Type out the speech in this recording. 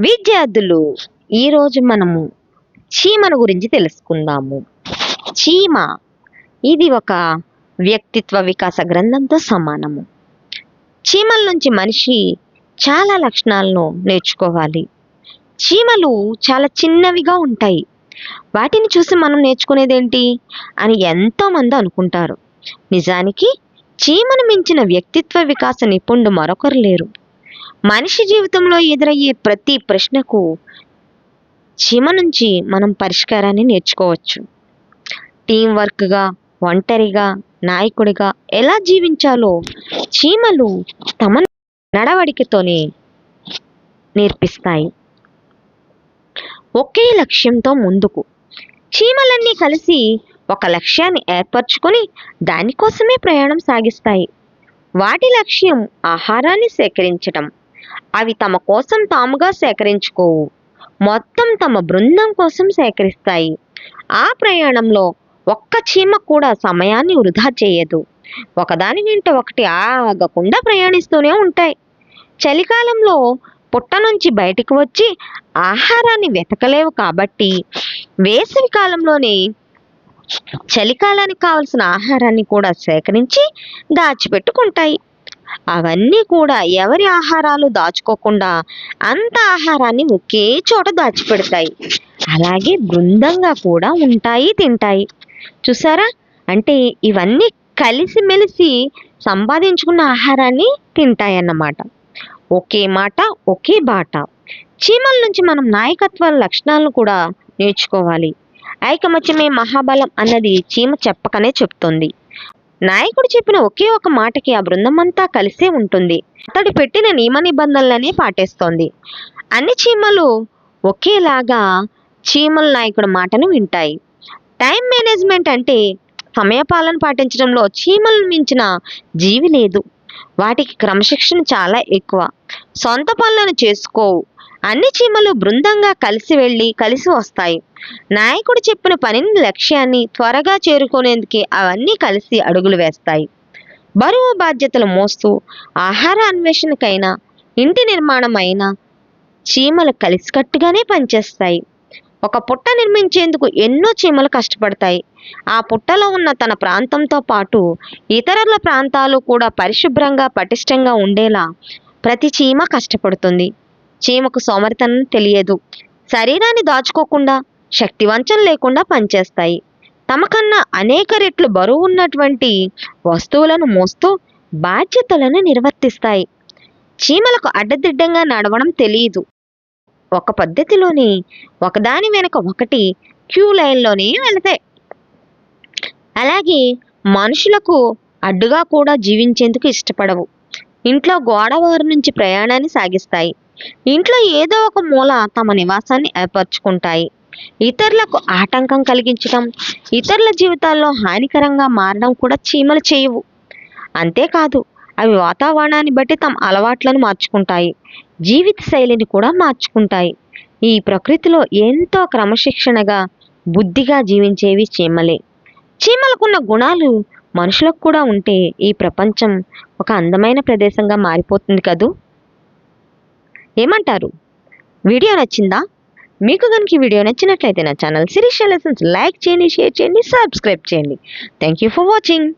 విద్యార్థులు ఈరోజు మనము చీమను గురించి తెలుసుకుందాము. చీమ ఇది ఒక వ్యక్తిత్వ వికాస గ్రంథంతో సమానము. చీమల నుంచి మనిషి చాలా లక్షణాలను నేర్చుకోవాలి. చీమలు చాలా చిన్నవిగా ఉంటాయి. వాటిని చూసి మనం నేర్చుకునేదేంటి అని ఎంతోమంది అనుకుంటారు. నిజానికి చీమను మించిన వ్యక్తిత్వ వికాస నిపుణుడు మరొకరు లేరు. మనిషి జీవితంలో ఎదురయ్యే ప్రతి ప్రశ్నకు చీమ నుంచి మనం పరిష్కారాన్ని నేర్చుకోవచ్చు. టీం వర్క్గా ఒంటరిగా నాయకుడిగా ఎలా జీవించాలో చీమలు తమ నడవడికతోనే నేర్పిస్తాయి. ఒకే లక్ష్యంతో ముందుకు. చీమలన్నీ కలిసి ఒక లక్ష్యాన్ని ఏర్పరచుకొని దానికోసమే ప్రయాణం సాగిస్తాయి. వాటి లక్ష్యం ఆహారాన్ని సేకరించటం అవి తమ కోసం తాముగా సేకరించుకోవు. మొత్తం తమ బృందం కోసం సేకరిస్తాయి. ఆ ప్రయాణంలో ఒక్క చీమ కూడా సమయాన్ని వృధా చేయదు. ఒకదాని వెంట ఒకటి ఆగకుండా ప్రయాణిస్తూనే ఉంటాయి. చలికాలంలో పుట్ట నుంచి బయటికి వచ్చి ఆహారాన్ని వెతకలేవు కాబట్టి వేసవి కాలంలోనే చలికాలానికి కావలసిన ఆహారాన్ని కూడా సేకరించి దాచిపెట్టుకుంటాయి. అవన్నీ కూడా ఎవరి ఆహారాలు దాచుకోకుండా అంత ఆహారాన్ని ఒకే చోట దాచిపెడతాయి. అలాగే బృందంగా కూడా ఉంటాయి తింటాయి. చూసారా? అంటే ఇవన్నీ కలిసిమెలిసి సంపాదించుకున్న ఆహారాన్ని తింటాయన్నమాట. ఒకే మాట ఒకే బాట. చీమల నుంచి మనం నాయకత్వ లక్షణాలను కూడా నేర్చుకోవాలి. ఐకమత్యమే మహాబలం అన్నది చీమ చెప్పకనే చెప్తుంది. నాయకుడు చెప్పిన ఒకే ఒక మాటకి ఆ బృందం అంతా కలిసే ఉంటుంది. అతడు పెట్టిన నియమ నిబంధనలనే పాటేస్తోంది. అన్ని చీమలు ఒకేలాగా చీమల నాయకుడి మాటను వింటాయి. టైం మేనేజ్మెంట్ అంటే సమయపాలన పాటించడంలో చీమలను మించిన జీవి లేదు. వాటికి క్రమశిక్షణ చాలా ఎక్కువ. సొంత పనులను చేసుకోవు. అన్ని చీమలు బృందంగా కలిసి వెళ్ళి కలిసి వస్తాయి. నాయకుడు చెప్పిన పనిని లక్ష్యాన్ని త్వరగా చేరుకునేందుకే అవన్నీ కలిసి అడుగులు వేస్తాయి. బరువు బాధ్యతలు మోస్తూ ఆహార అన్వేషణకైనా ఇంటి నిర్మాణం అయినా చీమలు కలిసికట్టుగానే పనిచేస్తాయి. ఒక పుట్ట నిర్మించేందుకు ఎన్నో చీమలు కష్టపడతాయి. ఆ పుట్టలో ఉన్న తన ప్రాంతంతో పాటు ఇతరుల ప్రాంతాలు కూడా పరిశుభ్రంగా పటిష్టంగా ఉండేలా ప్రతి చీమ కష్టపడుతుంది. చీమకు సోమరితనం తెలియదు. శరీరాన్ని దాచుకోకుండా శక్తివంచం లేకుండా పనిచేస్తాయి. తమకన్నా అనేక రెట్లు బరువు ఉన్నటువంటి వస్తువులను మోస్తూ బాధ్యతలను నిర్వర్తిస్తాయి. చీమలకు అడ్డదిడ్డంగా నడవడం తెలియదు. ఒక పద్ధతిలోని ఒకదాని వెనుక ఒకటి క్యూ లైన్లోనే వెళతాయి. అలాగే మనుషులకు అడ్డుగా కూడా జీవించేందుకు ఇష్టపడవు. ఇంట్లో గోడవారి నుంచి ప్రయాణాన్ని సాగిస్తాయి. ఇంట్లో ఏదో ఒక మూల తమ నివాసాన్ని ఏర్పరచుకుంటాయి. ఇతరులకు ఆటంకం కలిగించడం ఇతరుల జీవితాల్లో హానికరంగా మారడం కూడా చీమలు చేయవు. అంతేకాదు అవి వాతావరణాన్ని బట్టి తమ అలవాట్లను మార్చుకుంటాయి. జీవిత శైలిని కూడా మార్చుకుంటాయి. ఈ ప్రకృతిలో ఎంతో క్రమశిక్షణగా బుద్ధిగా జీవించేవి చీమలే. చీమలకున్న గుణాలు మనుషులకు కూడా ఉంటే ఈ ప్రపంచం ఒక అందమైన ప్రదేశంగా మారిపోతుంది కదూ? ఏమంటారు? వీడియో నచ్చిందా? మీకు కనుక వీడియో నచ్చినట్లయితే నా ఛానల్ శిరీష లెసన్స్ లైక్ చేయండి షేర్ చేయండి సబ్స్క్రైబ్ చేయండి. Thank you for watching.